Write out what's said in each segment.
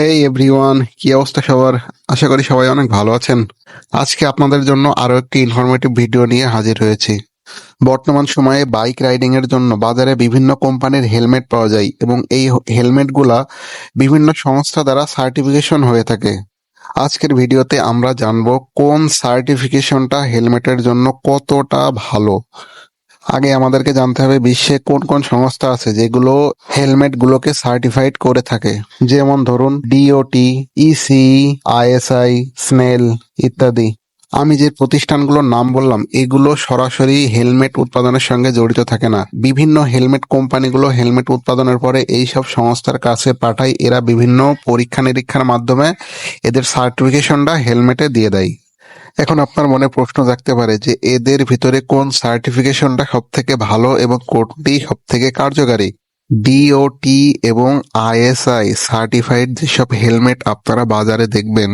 হেই everyone কি অবস্থা সবার? আশা করি সবাই অনেক ভালো আছেন। আজকে আপনাদের জন্য আরও একটি ইনফরমেটিভ ভিডিও নিয়ে হাজির হয়েছি। বর্তমান সময়ে বাইক রাইডিং এর জন্য বাজারে বিভিন্ন কোম্পানির হেলমেট পাওয়া যায় এবং এই হেলমেটগুলা বিভিন্ন সংস্থা দ্বারা সার্টিফিকেশন হয়ে থাকে। আজকের ভিডিওতে আমরা জানব কোন সার্টিফিকেশনটা হেলমেটের জন্য কতটা ভালো। আগে আমাদেরকে জানতে হবে বিশ্বে কোন কোন সংস্থা আছে যেগুলো হেলমেট গুলোকে সার্টিফাইড করে থাকে। যেমন ধরুন ডিওটি ইসি আইএসআই স্নেল ইত্যাদি। আমি যে প্রতিষ্ঠানগুলোর নাম বললাম, এগুলো সরাসরি হেলমেট উৎপাদনের সঙ্গে জড়িত থাকে না। বিভিন্ন হেলমেট কোম্পানিগুলো হেলমেট উৎপাদনের পরে এই সব সংস্থার কাছে পাঠায়। এরা বিভিন্ন পরীক্ষা নিরীক্ষার মাধ্যমে এদের সার্টিফিকেশনটা হেলমেটে দিয়ে দেয়। এখন আপনার মনে প্রশ্ন জাগতে পারে যে এদের ভিতরে কোন সার্টিফিকেশনটা সব থেকে ভালো এবং কোনটি সব থেকে কার্যকারী ডিওটি এবং আইএসআই সার্টিফাইড যেসব হেলমেট আপনারা বাজারে দেখবেন,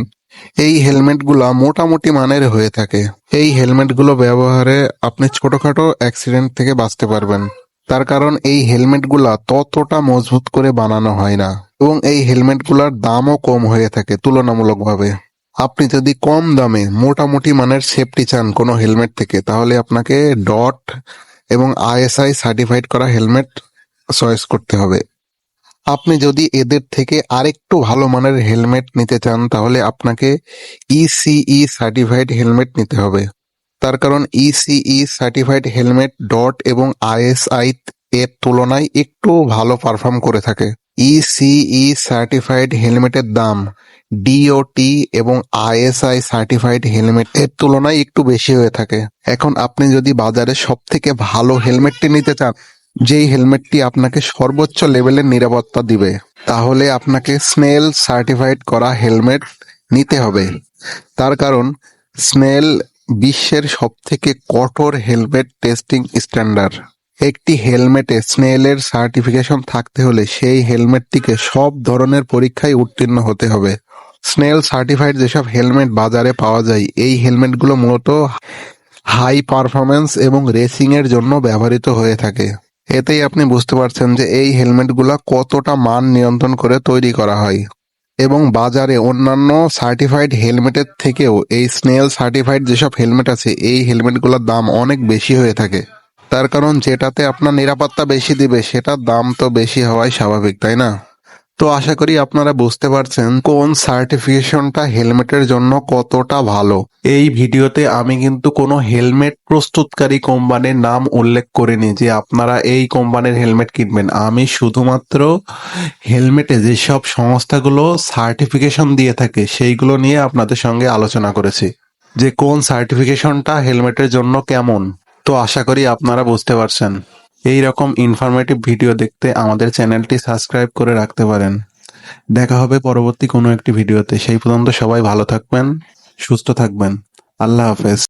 এই হেলমেটগুলা মোটামুটি মানের হয়ে থাকে। এই হেলমেটগুলো ব্যবহারে আপনি ছোটখাটো অ্যাক্সিডেন্ট থেকে বাঁচতে পারবেন। তার কারণ এই হেলমেটগুলা ততটা মজবুত করে বানানো হয় না এবং এই হেলমেটগুলোর দামও কম হয়ে থাকে তুলনামূলকভাবে। আপনি যদি কম দামে মোটামুটি মানের সেফটি চান কোনো হেলমেট থেকে, তাহলে আপনাকে ডট এবং আইএসআই সার্টিফাইড করা হেলমেট চয়েস করতে হবে। আপনি যদি এদের থেকে আরেকটু ভালো মানের হেলমেট নিতে চান, তাহলে আপনাকে ইসিই সার্টিফাইড হেলমেট নিতে হবে। তার কারণ ইসিই সার্টিফাইড হেলমেট ডট এবং আইএসআই এর তুলনায় একটু ভালো পারফর্ম করে থাকে। ইসিই সার্টিফাইড হেলমেটের দাম ডিওটি এবং আইএসআই সার্টিফাইড হেলমেট এর তুলনায় একটু বেশি হয়ে থাকে। এখন আপনি যদি বাজারে সব থেকে ভালো হেলমেটটি নিতে চান, যেই হেলমেটটি আপনাকে সর্বোচ্চ লেভেলের নিরাপত্তা দিবে, তাহলে আপনাকে স্নেল সার্টিফাইড করা হেলমেট নিতে হবে। তার কারণ স্নেল বিশ্বের সব থেকে কঠোর হেলমেট টেস্টিং স্ট্যান্ডার্ড একটি হেলমেটে স্নেলের সার্টিফিকেশন থাকতে হলে সেই হেলমেটটিকে সব ধরনের পরীক্ষায় উত্তীর্ণ হতে হবে। স্নেল সার্টিফাইড যেসব হেলমেট বাজারে পাওয়া যায়, এই হেলমেটগুলো মূলত হাই পারফরমেন্স এবং রেসিং এর জন্য ব্যবহৃত হয়ে থাকে। এতেই আপনি বুঝতে পারছেন যে এই হেলমেটগুলো কতটা মান নিয়ন্ত্রণ করে তৈরি করা হয়। এবং বাজারে অন্যান্য সার্টিফাইড হেলমেটের থেকেও এই স্নেল সার্টিফাইড যেসব হেলমেট আছে, এই হেলমেটগুলোর দাম অনেক বেশি হয়ে থাকে। তার কারণ যেটাতে আপনার নিরাপত্তা বেশি দিবে, সেটার দাম তো বেশি হওয়াই স্বাভাবিক, তাই না? তো আশা করি আপনারা বুঝতে পারছেন কোন সার্টিফিকেশনটা হেলমেটের জন্য কতটা ভালো। এই ভিডিওতে আমি কিন্তু কোনো হেলমেট প্রস্তুতকারী কোম্পানির নাম উল্লেখ করিনি যে আপনারা এই কোম্পানির হেলমেট কিনবেন। আমি শুধুমাত্র হেলমেটে যেসব সংস্থাগুলো সার্টিফিকেশন দিয়ে থাকে, সেইগুলো নিয়ে আপনাদের সঙ্গে আলোচনা করেছি। যে কোন সার্টিফিকেশনটা হেলমেটের জন্য কেমন, তো আশা করি আপনারা বুঝতে পারছেন। এই রকম ইনফরমেটিভ ভিডিও দেখতে আমাদের চ্যানেলটি সাবস্ক্রাইব করে রাখতে পারেন। দেখা হবে পরবর্তী কোনো একটি ভিডিওতে সেই পর্যন্ত সবাই ভালো থাকবেন, সুস্থ থাকবেন। আল্লাহ হাফেজ।